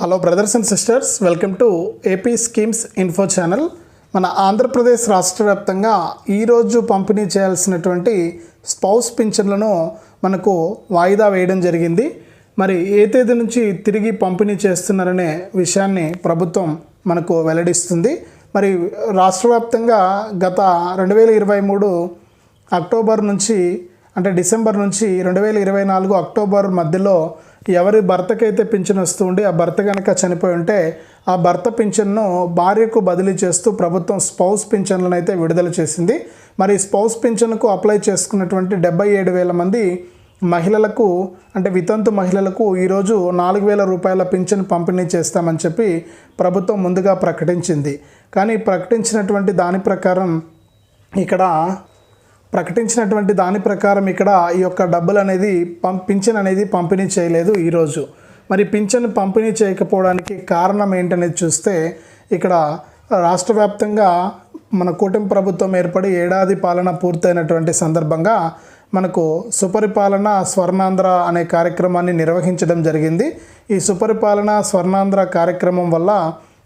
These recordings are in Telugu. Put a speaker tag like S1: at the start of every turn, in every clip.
S1: Hello brothers and sisters welcome to AP schemes info channel మన ఆంధ్రప్రదేశ్ రాష్ట్ర వ్యాప్తంగా ఈరోజు పంపిణీ చేయాల్సినటువంటి స్పౌస్ పింఛన్లను మనకు వాయిదా వేయడం జరిగింది. మరి ఏ తేదీ నుంచి తిరిగి పంపిణీ చేస్తున్నారనే విషయాన్ని ప్రభుత్వం మనకు వెల్లడిస్తుంది. మరి రాష్ట్ర వ్యాప్తంగా గత రెండు వేల ఇరవై మూడు అక్టోబర్ నుంచి అంటే డిసెంబర్ నుంచి రెండు వేల ఇరవై నాలుగు అక్టోబర్ మధ్యలో ఎవరి భర్తకైతే పింఛన్ ఉండి ఆ భర్త కనుక చనిపోయి ఉంటే ఆ భర్త పింఛన్ను భార్యకు బదిలీ చేస్తూ ప్రభుత్వం స్పౌస్ పింఛన్లను అయితే విడుదల చేసింది. మరి స్పౌస్ పింఛన్కు అప్లై చేసుకున్నటువంటి డెబ్బై ఏడు వేల మంది మహిళలకు అంటే వితంతు మహిళలకు ఈరోజు నాలుగు వేల రూపాయల పింఛన్ పంపిణీ చేస్తామని చెప్పి ప్రభుత్వం ముందుగా ప్రకటించింది. కానీ ప్రకటించినటువంటి దాని ప్రకారం ఇక్కడ ప్రకటించినటువంటి దాని ప్రకారం ఇక్కడ ఈ యొక్క డబ్బులు అనేది పం పింఛన్ అనేది పంపిణీ చేయలేదు ఈరోజు మరి పింఛన్ పంపిణీ చేయకపోవడానికి కారణం ఏంటనేది చూస్తే ఇక్కడ రాష్ట్ర వ్యాప్తంగా మన కూటమి ప్రభుత్వం ఏర్పడి ఏడాది పాలన పూర్తయినటువంటి సందర్భంగా మనకు సుపరిపాలన స్వర్ణాంధ్ర అనే కార్యక్రమాన్ని నిర్వహించడం జరిగింది. ఈ సుపరిపాలన స్వర్ణాంధ్ర కార్యక్రమం వల్ల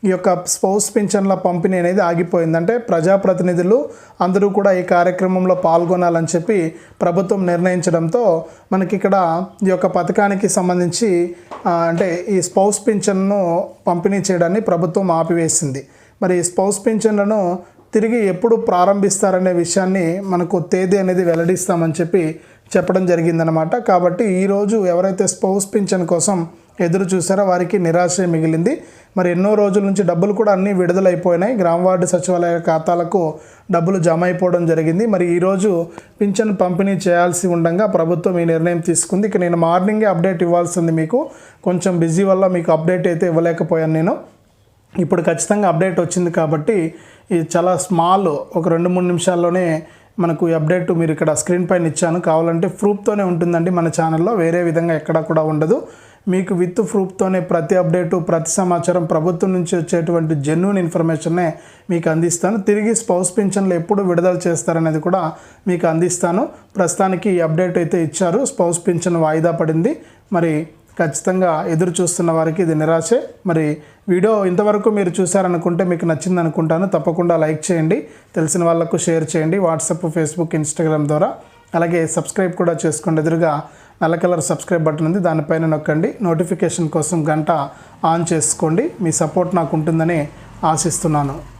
S1: ఈ యొక్క స్పౌస్ పింఛన్ల పంపిణీ అనేది ఆగిపోయింది. అంటే ప్రజాప్రతినిధులు అందరూ కూడా ఈ కార్యక్రమంలో పాల్గొనాలని చెప్పి ప్రభుత్వం నిర్ణయించడంతో మనకి ఇక్కడ ఈ యొక్క పథకానికి సంబంధించి అంటే ఈ స్పౌస్ పింఛన్ను పంపిణీ చేయడాన్ని ప్రభుత్వం ఆపివేసింది. మరి ఈ స్పౌస్ పింఛన్లను తిరిగి ఎప్పుడు ప్రారంభిస్తారనే విషయాన్ని మనకు తేదీ అనేది వెల్లడిస్తామని చెప్పి చెప్పడం జరిగిందనమాట కాబట్టి ఈరోజు ఎవరైతే స్పౌస్ పింఛన్ కోసం ఎదురు చూసారా వారికి నిరాశ మిగిలింది. మరి ఎన్నో రోజుల నుంచి డబ్బులు కూడా అన్నీ విడుదలైపోయినాయి. గ్రామ వార్డు సచివాలయ ఖాతాలకు డబ్బులు జమ అయిపోవడం జరిగింది. మరి ఈరోజు పింఛన్ పంపిణీ చేయాల్సి ఉండగా ప్రభుత్వం ఈ నిర్ణయం తీసుకుంది. ఇక నేను మార్నింగే అప్డేట్ ఇవ్వాల్సింది మీకు. కొంచెం బిజీ వల్ల మీకు అప్డేట్ అయితే ఇవ్వలేకపోయాను నేను. ఇప్పుడు ఖచ్చితంగా అప్డేట్ వచ్చింది కాబట్టి ఇది చాలా స్మాల్ ఒక రెండు మూడు నిమిషాల్లోనే మనకు అప్డేట్ మీరు ఇక్కడ స్క్రీన్ పైన ఇచ్చాను. కావాలంటే ప్రూఫ్తోనే ఉంటుందండి మన ఛానల్లో. వేరే విధంగా ఎక్కడ కూడా ఉండదు. మీకు విత్ ప్రూఫ్తోనే ప్రతి అప్డేటు ప్రతి సమాచారం ప్రభుత్వం నుంచి వచ్చేటువంటి జెన్యున్ ఇన్ఫర్మేషన్నే మీకు అందిస్తాను. తిరిగి స్పౌస్ పింఛన్లు ఎప్పుడు విడుదల చేస్తారనేది కూడా మీకు అందిస్తాను. ప్రస్తుతానికి ఈ అప్డేట్ అయితే ఇచ్చారు. స్పౌస్ పింఛన్ వాయిదా పడింది. మరి ఖచ్చితంగా ఎదురు చూస్తున్న వారికి ఇది నిరాశే. మరి వీడియో ఇంతవరకు మీరు చూశారనుకుంటే మీకు నచ్చింది అనుకుంటాను తప్పకుండా లైక్ చేయండి. తెలిసిన వాళ్ళకు షేర్ చేయండి. వాట్సాప్ ఫేస్బుక్ ఇన్స్టాగ్రామ్ ద్వారా. అలాగే సబ్స్క్రైబ్ కూడా చేసుకోండి. ఎదురుగా నల్ల కలర్ సబ్స్క్రైబ్ బటన్ ఉంది దానిపైన నొక్కండి. నోటిఫికేషన్ కోసం గంట ఆన్ చేసుకోండి. మీ సపోర్ట్ నాకు ఉంటుందని ఆశిస్తున్నాను.